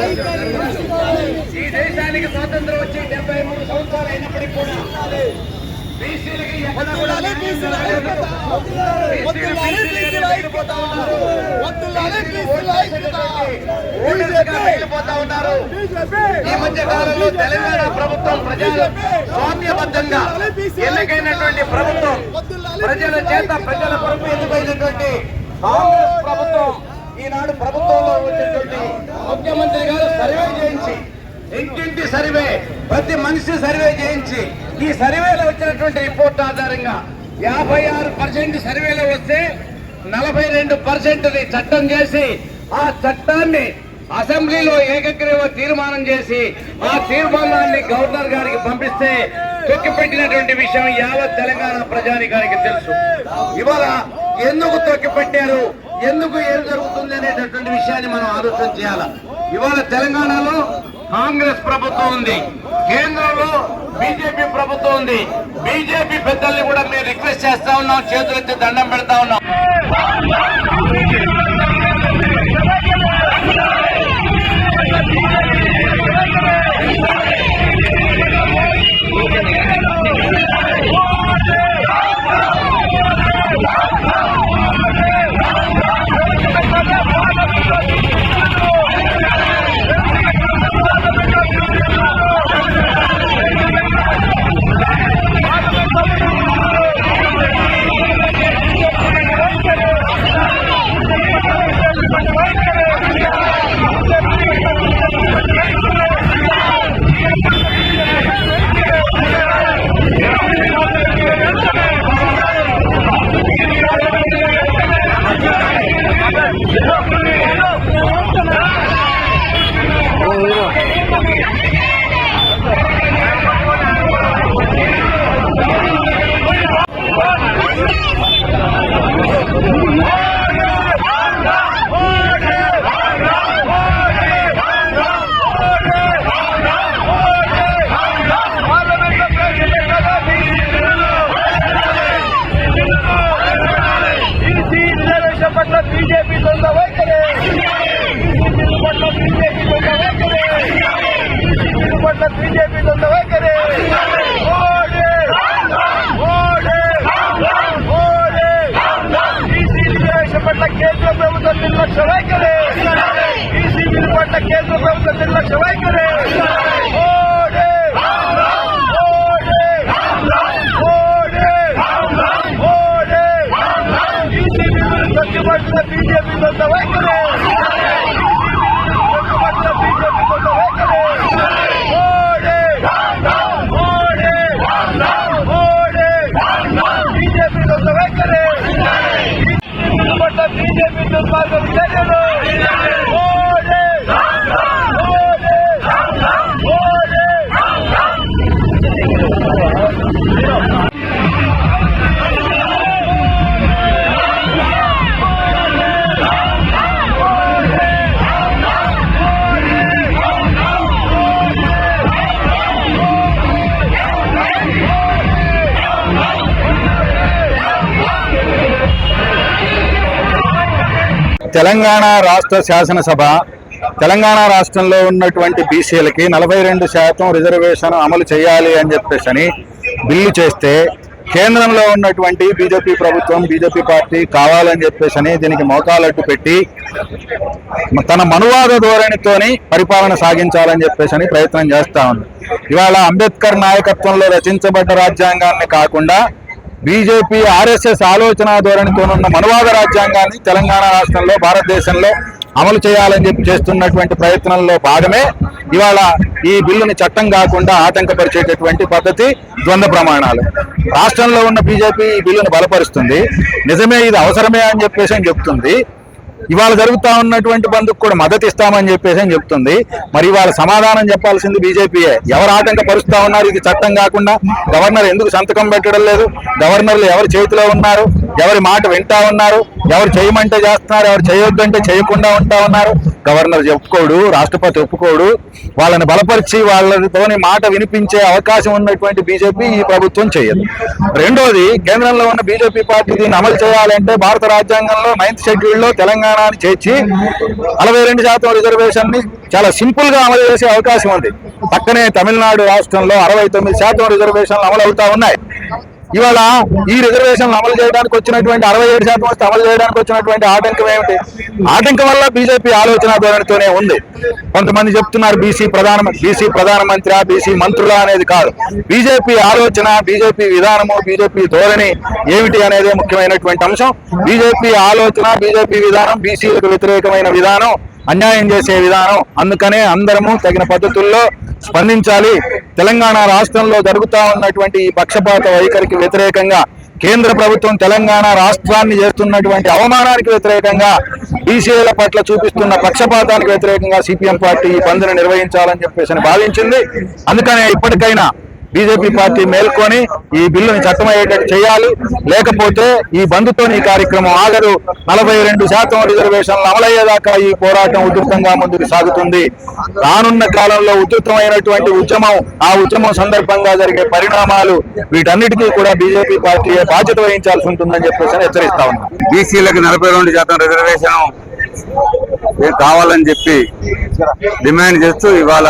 ఈ దేశానికి స్వాతంత్రం వచ్చి డెబ్బై మూడు సంవత్సరాలు అయినప్పటికీ కూడా బీసీలకి ఎక్కడ కూడా వెళ్ళిపోతా ఉన్నారు. ఈ మధ్య కాలంలో తెలంగాణ ప్రభుత్వం ప్రజల స్వామ్యబద్ధంగా ఎన్నికైనటువంటి ప్రభుత్వం ప్రజల చేత ప్రజల కొరకు ఎన్నికైనటువంటి కాంగ్రెస్ ప్రభుత్వం ఈనాడు ప్రభుత్వంలో వచ్చినటువంటి ముఖ్యమంత్రి గారు సర్వే చేయించి ఇంటింటి సర్వే ప్రతి మనిషి సర్వే చేయించి ఈ సర్వేలో వచ్చినటువంటి రిపోర్ట్ ఆధారంగా యాభై ఆరు పర్సెంట్ సర్వేలో వస్తే నలభై రెండు పర్సెంట్ చట్టం చేసి ఆ చట్టాన్ని అసెంబ్లీలో ఏకగ్రీవ తీర్మానం చేసి ఆ తీర్మానాన్ని గవర్నర్ గారికి పంపిస్తే తొక్కిపెట్టినటువంటి విషయం యావత్ తెలంగాణ ప్రజానికానికి తెలుసు. ఇవాళ ఎందుకు తొక్కిపెట్టారు ఎందుకు ఏం జరుగుతుంది అనేటటువంటి విషయాన్ని మనం ఆలోచన చేయాలి? ఇవాళ తెలంగాణలో కాంగ్రెస్ ప్రభుత్వం ఉంది. కేంద్రంలో బీజేపీ ప్రభుత్వం ఉంది. బీజేపీ పెద్దల్ని కూడా మేము రిక్వెస్ట్ చేస్తా ఉన్నాం చేతులెత్తి దండం పెడతా ఉన్నాం. నిర్లక్ష్య వైఖరి. తెలంగాణ రాష్ట్ర శాసనసభ తెలంగాణ రాష్ట్రంలో ఉన్నటువంటి బీసీలకి నలభై రెండు శాతం రిజర్వేషన్ అమలు చేయాలి అని చెప్పేసి అని బిల్లు చేస్తే కేంద్రంలో ఉన్నటువంటి బీజేపీ ప్రభుత్వం బీజేపీ పార్టీ కావాలని చెప్పేసి అని దీనికి మోకాలట్టు పెట్టి తన మనువాద ధోరణితోని పరిపాలన సాగించాలని చెప్పేసి ప్రయత్నం చేస్తా ఉంది. ఇవాళ అంబేద్కర్ నాయకత్వంలో రచించబడ్డ రాజ్యాంగాన్ని కాకుండా బీజేపీ ఆర్ఎస్ఎస్ ఆలోచన ధోరణితోనున్న మనువాద రాజ్యాంగాన్ని తెలంగాణ రాష్ట్రంలో భారతదేశంలో అమలు చేయాలని చెప్పి చేస్తున్నటువంటి ప్రయత్నంలో భాగమే ఇవాళ ఈ బిల్లుని చట్టం కాకుండా ఆటంకపరిచేటటువంటి పద్ధతి ద్వంద్వ ప్రమాణాలు. రాష్ట్రంలో ఉన్న బీజేపీ ఈ బిల్లును బలపరుస్తుంది. నిజమే ఇది అవసరమే అని చెప్పేసి చెప్తుంది. ఇవాళ జరుగుతూ ఉన్నటువంటి బంధుకు కూడా మద్దతు ఇస్తామని చెప్పేసి అని చెప్తుంది. మరి ఇవాళ సమాధానం చెప్పాల్సింది బీజేపీయే. ఎవరు ఆటంకపరుస్తా ఉన్నారు? ఇది చట్టం కాకుండా గవర్నర్ ఎందుకు సంతకం పెట్టడం లేదు? గవర్నర్లు ఎవరి చేతిలో ఉన్నారు? ఎవరి మాట వింటా ఉన్నారు? ఎవరు చేయమంటే చేస్తున్నారు? ఎవరు చేయొద్దంటే చేయకుండా ఉంటా ఉన్నారు? గవర్నర్ చెప్పుకోడు రాష్ట్రపతి ఒప్పుకోడు. వాళ్ళని బలపరిచి వాళ్ళతోని మాట వినిపించే అవకాశం ఉన్నటువంటి బీజేపీ ఈ ప్రభుత్వం చేయదు. రెండోది కేంద్రంలో ఉన్న బీజేపీ పార్టీ దీన్ని అమలు చేయాలంటే భారత రాజ్యాంగంలో నైన్త్ షెడ్యూల్లో తెలంగాణ తెలంగాణని చేర్చి నలభై రెండు శాతం రిజర్వేషన్ని చాలా సింపుల్గా అమలు చేసే అవకాశం ఉంది. పక్కనే తమిళనాడు రాష్ట్రంలో అరవై తొమ్మిది శాతం రిజర్వేషన్లు అమలు అవుతా ఉన్నాయి. ఇవాళ ఈ రిజర్వేషన్ అమలు చేయడానికి వచ్చినటువంటి అరవై ఏడు శాతం వస్తే అమలు చేయడానికి వచ్చినటువంటి ఆటంకం ఏమిటి? ఆటంకం వల్ల బీజేపీ ఆలోచన ధోరణితోనే ఉంది. కొంతమంది చెప్తున్నారు బీసీ ప్రధాన బీసీ ప్రధానమంత్రి బీసీ మంత్రుల అనేది కాదు. బీజేపీ ఆలోచన బీజేపీ విధానము బీజేపీ ధోరణి ఏమిటి అనేది ముఖ్యమైనటువంటి అంశం. బీజేపీ ఆలోచన బీజేపీ విధానం బీసీలకు వ్యతిరేకమైన విధానం అన్యాయం చేసే విధానం అందుకనే అందరము తగిన పద్ధతుల్లో స్పందించాలి. తెలంగాణ రాష్ట్రంలో జరుగుతూ ఉన్నటువంటి ఈ పక్షపాత వైఖరికి వ్యతిరేకంగా కేంద్ర ప్రభుత్వం తెలంగాణ రాష్ట్రాన్ని చేస్తున్నటువంటి అవమానానికి వ్యతిరేకంగా బీసీల పట్ల చూపిస్తున్న పక్షపాతానికి వ్యతిరేకంగా సిపిఎం పార్టీ ఈ బంద్ను నిర్వహించాలని చెప్పేసి భావించింది. అందుకనే ఇప్పటికైనా బీజేపీ పార్టీ మేల్కొని ఈ బిల్లుని చట్టమయ్యేటట్టు చేయాలి. లేకపోతే ఈ బంధుతో ఈ కార్యక్రమం ఆగరు నలభై రెండు శాతం రిజర్వేషన్లు అమలయ్యేదాకా ఈ పోరాటం ఉధృతంగా ముందుకు సాగుతుంది. రానున్న కాలంలో ఉధృతమైనటువంటి ఉద్యమం ఆ ఉద్యమం సందర్భంగా జరిగే పరిణామాలు వీటన్నిటికీ కూడా బీజేపీ పార్టీ బాధ్యత వహించాల్సి ఉంటుందని చెప్పేసి హెచ్చరిస్తా ఉన్నాం. బీసీలకు నలభై రెండు శాతం రిజర్వేషన్ కావాలని చెప్పి డిమాండ్ చేస్తూ ఇవాళ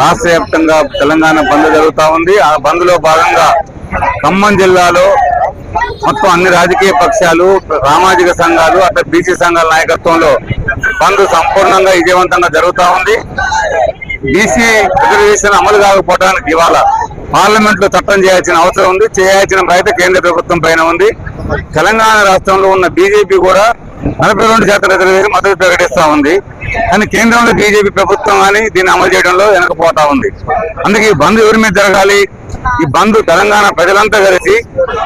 రాష్ట్ర వ్యాప్తంగా తెలంగాణ బంద్ జరుగుతూ ఉంది. ఆ బంద్లో భాగంగా ఖమ్మం జిల్లాలో మొత్తం అన్ని రాజకీయ పక్షాలు సామాజిక సంఘాలు అట్లా బీసీ సంఘాల నాయకత్వంలో బంద్ సంపూర్ణంగా విజయవంతంగా జరుగుతా ఉంది. బీసీ రిజర్వేషన్ అమలు కాకపోవడానికి ఇవాళ పార్లమెంట్లో చట్టం చేయాల్సిన అవసరం ఉంది. చేయాల్సిన బాధ్యత కేంద్ర ప్రభుత్వం పైన ఉంది. తెలంగాణ రాష్ట్రంలో ఉన్న బీజేపీ కూడా నలభై రెండు శాతం రిజర్వేషన్ మద్దతు ప్రకటిస్తా ఉంది. కానీ కేంద్రంలో బీజేపీ ప్రభుత్వం కానీ దీన్ని అమలు చేయడంలో వెనకపోతా ఉంది. అందుకే ఈ బంద్ ఎవరి మీద జరగాలి? ఈ బంద్ తెలంగాణ ప్రజలంతా కలిసి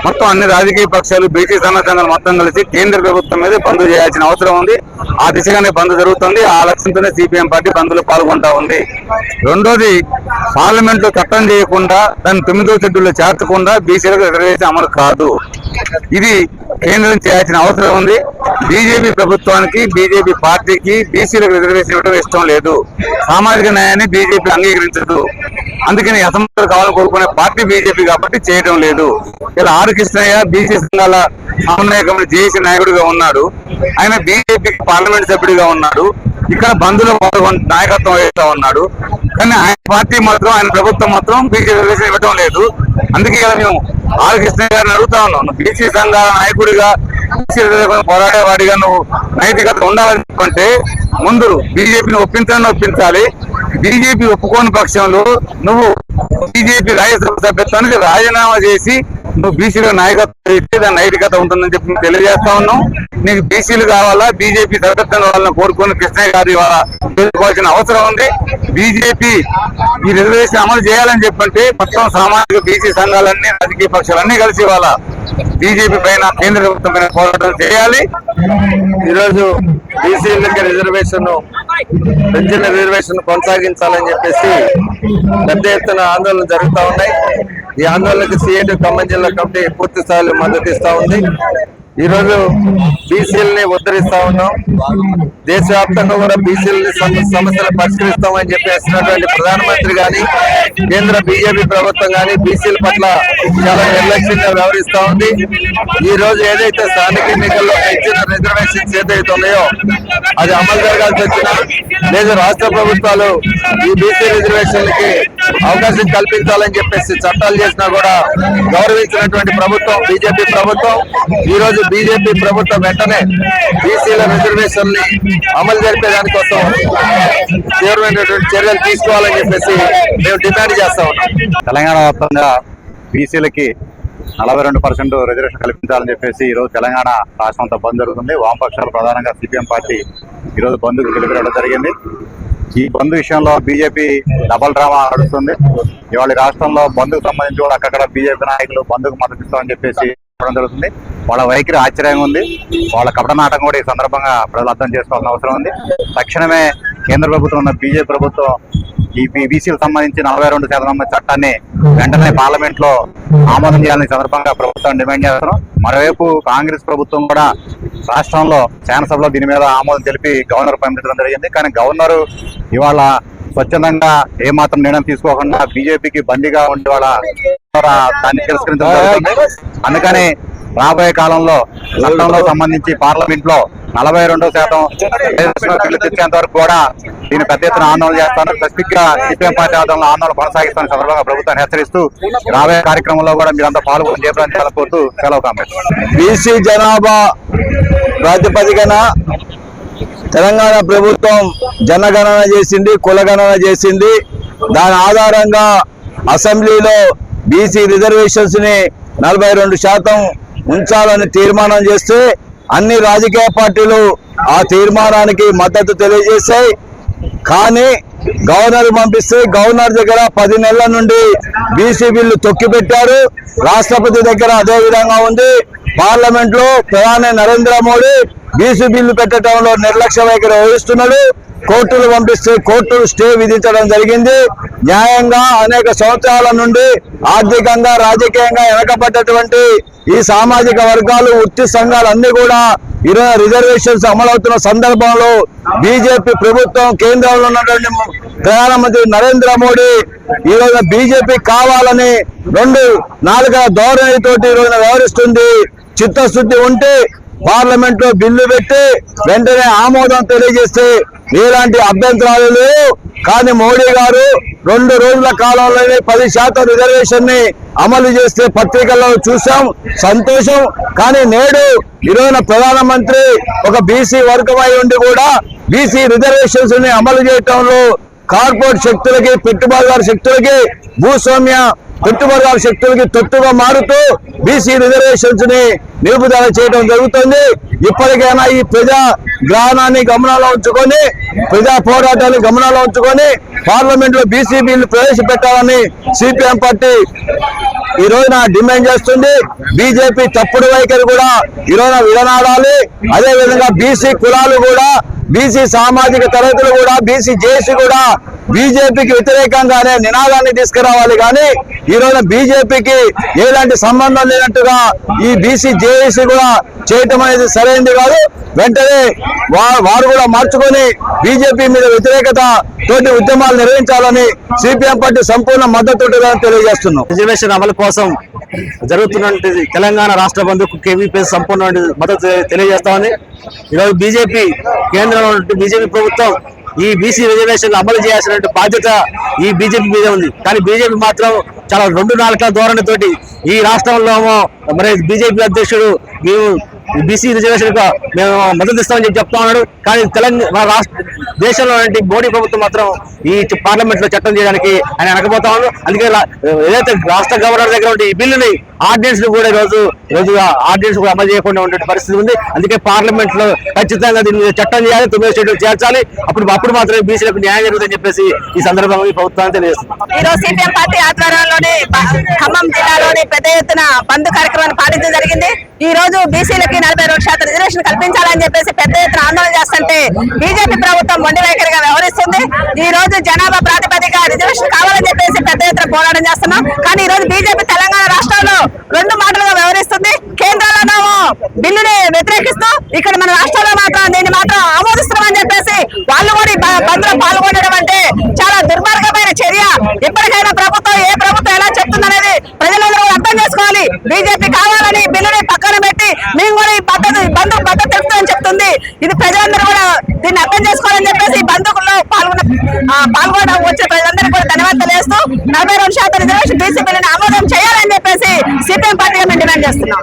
మొత్తం అన్ని రాజకీయ పక్షాలు బీసీ సంఘాలు మొత్తం కలిసి కేంద్ర ప్రభుత్వం మీద బంద్ చేయాల్సిన అవసరం ఉంది. ఆ దిశగానే బంద్ జరుగుతుంది. ఆ లక్ష్యంతోనే సిపిఎం పార్టీ బంద్లో పాల్గొంటా ఉంది. రెండోది పార్లమెంట్లో చట్టం చేయకుండా దాన్ని తొమ్మిదో షెడ్యూల్లో చేర్చకుండా బీసీలకు రిజర్వేషన్ అమలు కాదు. ఇది కేంద్రం చేయాల్సిన అవసరం ఉంది. బీజేపీ ప్రభుత్వానికి బీజేపీ పార్టీకి బీసీలకు రిజర్వేషన్ ఇవ్వడం ఇష్టం లేదు. సామాజిక న్యాయాన్ని బీజేపీ అంగీకరించదు. అందుకని అసమర్థులు కావాలని కోరుకునే పార్టీ బీజేపీ కాబట్టి చేయడం లేదు. ఇలా ఆర్ కృష్ణయ్య బీసీ సంఘాల సమన్వయ కమిటీ జేసీ నాయకుడిగా ఉన్నాడు. ఆయన బీజేపీ పార్లమెంట్ సభ్యుడిగా ఉన్నాడు. ఇక్కడ బంధులో నాయకత్వం వేస్తా ఉన్నాడు. కానీ ఆయన పార్టీ మాత్రం ఆయన ప్రభుత్వం మాత్రం బీసీ రిజర్వేషన్ ఇవ్వడం లేదు. అందుకే కదా మేము ఆర్ కృష్ణ గారిని అడుగుతా ఉన్నాం. బీసీ సంఘ నాయకుడిగా బీసీ పోరాడేవాడిగా నువ్వు నైతికత ఉండాలనుకుంటే ముందు బీజేపీని ఒప్పించాలని ఒప్పించాలి. బీజేపీ ఒప్పుకోని పక్షంలో నువ్వు బీజేపీ రాజ్యసభ సభ్యత్వానికి రాజీనామా చేసి నువ్వు బీసీలో నాయకత్వం ఇస్తే దాని నైతికత ఉంటుందని చెప్పి మేము తెలియజేస్తా ఉన్నాం. నీకు బీసీలు కావాలా? బీజేపీ సభ్యత్వం వాళ్ళని కోరుకుని కృష్ణయ్య గారు ఇవాళ తెలుసుకోవాల్సిన అవసరం ఉంది. బీజేపీ ఈ రిజర్వేషన్ అమలు చేయాలని చెప్పంటే మొత్తం సామాజిక బీసీ సంఘాలన్నీ రాజకీయ పక్షాలన్నీ కలిసి ఇవాళ బీజేపీ పైన కేంద్ర ప్రభుత్వం పైన పోరాటం చేయాలి. ఈరోజు బీసీలకి రిజర్వేషన్ పెంచిన రిజర్వేషన్ కొనసాగించాలని చెప్పేసి పెద్ద ఎత్తున ఆందోళన జరుగుతూ ఉన్నాయి. ఈ ఆందోళనకు సిఐటి ఖమ్మం జిల్లా కమిటీ పూర్తి స్థాయిలో మద్దతు ఇస్తా ఉంది. ఈ రోజు బీసీలని ఉద్ధరిస్తా ఉన్నాం. దేశవ్యాప్తంగా కూడా బీసీలని సమస్యలు పరిష్కరిస్తామని చెప్పేసినటువంటి ప్రధానమంత్రి కానీ కేంద్ర బీజేపీ ప్రభుత్వం కానీ బీసీల పట్ల చాలా నిర్లక్ష్యంగా వ్యవహరిస్తా ఉంది. ఈ రోజు ఏదైతే స్థానిక ఎన్నికల్లో ఇచ్చిన రిజర్వేషన్స్ ఏదైతే ఉన్నాయో అది అమలు జరగాల్సి వచ్చినా లేదా రాష్ట్ర ప్రభుత్వాలు ఈ బీసీ రిజర్వేషన్లకి అవకాశం కల్పించాలని చెప్పేసి చట్టాలు చేసినా కూడా గౌరవించినటువంటి ప్రభుత్వం బీజేపీ ప్రభుత్వం ఈ రోజు బీజేపీ ప్రభుత్వం వెంటనే బీసీల రిజర్వేషన్ని అమలు జరిపే దానికోసం తీవ్రమైనటువంటి చర్యలు తీసుకోవాలని చెప్పేసి మేము డిమాండ్ చేస్తా ఉన్నాం. తెలంగాణ వ్యాప్తంగా బీసీలకి నలభై రెండు పర్సెంట్ రిజర్వేషన్ కల్పించాలని చెప్పేసి ఈ రోజు తెలంగాణ రాష్ట్రంతో బంద్ జరుగుతుంది. వామపక్షాలు ప్రధానంగా సిపిఎం పార్టీ ఈరోజు బంద్కు పిలుపునివ్వడం జరిగింది. ఈ బంద్ విషయంలో బీజేపీ డబల్ డ్రామా నడుస్తుంది ఇవాళ రాష్ట్రంలో బంద్కు సంబంధించి కూడా అక్కడ బీజేపీ నాయకులు బంద్కు మద్దతు ఇస్తామని చెప్పేసి చెప్పడం జరుగుతుంది. వాళ్ళ వైఖరి ఆశ్చర్యంగా ఉంది. వాళ్ళ కపట నాటకం కూడా ఈ సందర్భంగా ప్రజలు అర్థం చేసుకోవాల్సిన అవసరం ఉంది. తక్షణమే కేంద్ర ప్రభుత్వం ఉన్న బీజేపీ ప్రభుత్వం ఈ బీసీలకు సంబంధించి నలభై రెండు శాతం చట్టాన్ని వెంటనే పార్లమెంట్లో ఆమోదం చేయాలని సందర్భంగా ప్రభుత్వం డిమాండ్ చేస్తున్నాం. మరోవైపు కాంగ్రెస్ ప్రభుత్వం కూడా రాష్ట్రంలో శాసనసభలో దీని మీద ఆమోదం తెలిపి గవర్నర్ పంపించడం జరిగింది. కానీ గవర్నర్ ఇవాళ స్వచ్ఛందంగా ఏమాత్రం నిర్ణయం తీసుకోకుండా బీజేపీకి బందీగా ఉండే వాళ్ళ దాన్ని తిరస్కరించడం జరుగుతుంది. అందుకని రాబోయే కాలంలో చట్టంలో సంబంధించి పార్లమెంట్లో నలభై రెండు శాతం తెచ్చేంత వరకు కూడా దీని పెద్ద ఎత్తున ఆందోళన చేస్తాను. స్పెసిఫిక్గా సిపిఎం పార్టీ ఆందోళన ఆందోళన కొనసాగిస్తున్న సందర్భంగా ప్రభుత్వాన్ని హెచ్చరిస్తూ రాబోయే కార్యక్రమంలో కూడా మీరంతా పాల్గొని చేయాలని కోరుతూ సెలవు కామెంట్ బీసీ జనాభా ప్రాతిపదికన తెలంగాణ ప్రభుత్వం జనగణన చేసింది కులగణన చేసింది. దాని ఆధారంగా అసెంబ్లీలో బీసీ రిజర్వేషన్స్ని నలభై రెండు శాతం ఉంచాలని తీర్మానం చేస్తే అన్ని రాజకీయ పార్టీలు ఆ తీర్మానానికి మద్దతు తెలియజేశాయి. కానీ గవర్నర్ పంపిస్తే గవర్నర్ దగ్గర పది నెలల నుండి బీసీ బిల్లు తొక్కిపెట్టారు. రాష్ట్రపతి దగ్గర అదే విధంగా ఉంది. పార్లమెంట్లో ప్రధాని నరేంద్ర మోడీ బీసీ బిల్లు పెట్టడంలో నిర్లక్ష్య వైఖరి వహిస్తున్నాడు. కోర్టులు పంపిస్తే కోర్టులు స్టే విధించడం జరిగింది. న్యాయంగా అనేక సంవత్సరాల నుండి ఆర్థికంగా రాజకీయంగా వెనకబడ్డటువంటి ఈ సామాజిక వర్గాలు వృత్తి సంఘాలు అన్ని కూడా ఇరవై రిజర్వేషన్స్ అమలవుతున్న సందర్భంలో బీజేపీ ప్రభుత్వం కేంద్రంలో ఉన్నటువంటి ప్రధానమంత్రి నరేంద్ర మోడీ ఈ రోజు బీజేపీ కావాలని రెండు నాలుగవ ధోరణితోటి ఈ రోజున వ్యవహరిస్తుంది. చిత్తశుద్ధి ఉంటే పార్లమెంట్లో బిల్లు పెట్టి వెంటనే ఆమోదం తెలియజేస్తే ఎలాంటి అభ్యంతరాలు లేవు. కానీ మోడీ గారు రెండు రోజుల కాలంలోనే పది శాతం రిజర్వేషన్ని అమలు చేస్తే పత్రికల్లో చూసాం సంతోషం. కానీ నేడు ఈరోజున ప్రధానమంత్రి ఒక బీసీ వర్గమై ఉండి కూడా బీసీ రిజర్వేషన్స్ని అమలు చేయటంలో కార్పొరేట్ శక్తులకి పెట్టుబడిదారు శక్తులకి భూస్వామ్య పెట్టుబడిదారు శక్తులకి తొట్టుగా మారుతూ బీసీ రిజర్వేషన్స్ని నిలుపుదల చేయడం జరుగుతుంది. ఇప్పటికైనా ఈ ప్రజా గ్రహణాన్ని గమనంలో ఉంచుకొని ప్రజా పోరాటాన్ని గమనంలో ఉంచుకొని పార్లమెంట్లో బీసీ బిల్లు ప్రవేశపెట్టాలని సిపిఎం పార్టీ ఈ రోజున డిమాండ్ చేస్తుంది. బీజేపీ తప్పుడు వైఖరి కూడా ఈ రోజున విడనాడాలి. అదేవిధంగా బీసీ కులాలు కూడా బీసీ సామాజిక తరగతులు కూడా బీసీ జేసీ కూడా బీజేపీకి వ్యతిరేకంగానే నినాదాన్ని తీసుకురావాలి. కానీ ఈ రోజున బీజేపీకి ఎలాంటి సంబంధం లేనట్టుగా ఈ బీసీ జేఏసీ కూడా చేయటం అనేది సరైనది కాదు. వెంటనే వారు కూడా మార్చుకొని బీజేపీ మీద వ్యతిరేకత తోటి ఉద్యమాలు నిర్వహించాలని సిపిఎం పార్టీ సంపూర్ణ మద్దతు తెలియజేస్తున్నాం. రిజర్వేషన్ అమలు కోసం జరుగుతున్నటువంటి తెలంగాణ రాష్ట్ర బంధుకు కేవీపీ సంపూర్ణ మద్దతు తెలియజేస్తామని ఈరోజు బీజేపీ కేంద్ర ఉన్నటువంటి బీజేపీ ప్రభుత్వం ఈ బీసీ రిజర్వేషన్ అమలు చేయాల్సిన బాధ్యత ఈ బీజేపీ మీద ఉంది. కానీ బీజేపీ మాత్రం చాలా రెండు నాలుగు ధోరణితోటి ఈ రాష్ట్రంలో మరి బీజేపీ అధ్యక్షుడు మేము బీసీ రిజర్వేషన్ మేము మద్దతు ఇస్తామని చెప్పి చెప్తా ఉన్నాడు. కానీ తెలంగాణ రాష్ట్ర దేశంలో మోడీ ప్రభుత్వం మాత్రం ఈ పార్లమెంట్లో చట్టం చేయడానికి ఆయన అనకపోతా ఉన్నాడు. అందుకే రా- ఏదైతే రాష్ట్ర గవర్నర్ దగ్గర ఉంటే ఈ బిల్లుని ఆర్డినెన్స్ కూడా రోజు రోజు ఆర్డినెన్స్ కూడా అమలు చేయకుండా ఉండే పరిస్థితి ఉంది. అందుకే పార్లమెంట్లో ఖచ్చితంగా దీన్ని చట్టం చేయాలి తొమ్మిది స్టేట్లు చేర్చాలి. అప్పుడు అప్పుడు మాత్రమే బీసీలకు న్యాయం జరుగుతుందని చెప్పేసి ఈ సందర్భంగా ఈ ప్రభుత్వాన్ని తెలియజేస్తుంది ఈ రోజు సిపిఎం పార్టీ ఆధ్వర్యంలోని ఖమ్మం జిల్లాలోని పెద్ద ఎత్తున బంద్ కార్యక్రమాన్ని పాటించడం జరిగింది. ఈ రోజు బీసీలకి నలభై రెండు శాతం రిజర్వేషన్ కల్పించాలని చెప్పేసి పెద్ద ఎత్తున ఆందోళన చేస్తుంటే బీజేపీ ప్రభుత్వం మొండి వైఖరిగా వ్యవహరిస్తుంది. ఈ రోజు జనాభా ప్రాతిపదిక రిజర్వేషన్ కావాలని చెప్పేసి పెద్ద ఎత్తున పోరాటం చేస్తున్నాం. కానీ ఈ రోజు బీజేపీ తెలంగాణ రెండు మాటలుగా వ్యవహరిస్తుంది కేంద్రంలోనేమో బిల్లుని వ్యతిరేకిస్తూ ఇక్కడ మన రాష్ట్రంలో మాత్రం దీన్ని మాత్రం ఆమోదిస్తున్నామని చెప్పేసి వాళ్ళు కూడా ఈ బంద్లో పాల్గొనడం అంటే చాలా దుర్మార్గమైన చర్య. ఇప్పటికైనా ప్రభుత్వం ఏ ప్రభుత్వం ఎలా చెప్తుందనేది ప్రజలందరూ అర్థం చేసుకోవాలి. బీజేపీ కావాలని బిల్లుని పక్కన పెట్టి మేము కూడా ఈ పద్ధతి బంధు పద్ధతి తెలుపుతామని చెప్తుంది. ఇది ప్రజలందరూ కూడా దీన్ని అర్థం చేసుకోవాలని చెప్పేసి ఈ బంధుకుల్లో పాల్గొన పాల్గొనడం వచ్చే ప్రజలందరికీ కూడా ధన్యవాదాలు తెలియజేస్తూ నలభై రెండు శాతం రిజర్వేషన్ బీసీ బిల్లుని ఆమోదం చెప్పేసి సిపిఎం పార్టీగా మేము డిమాండ్ చేస్తున్నాం.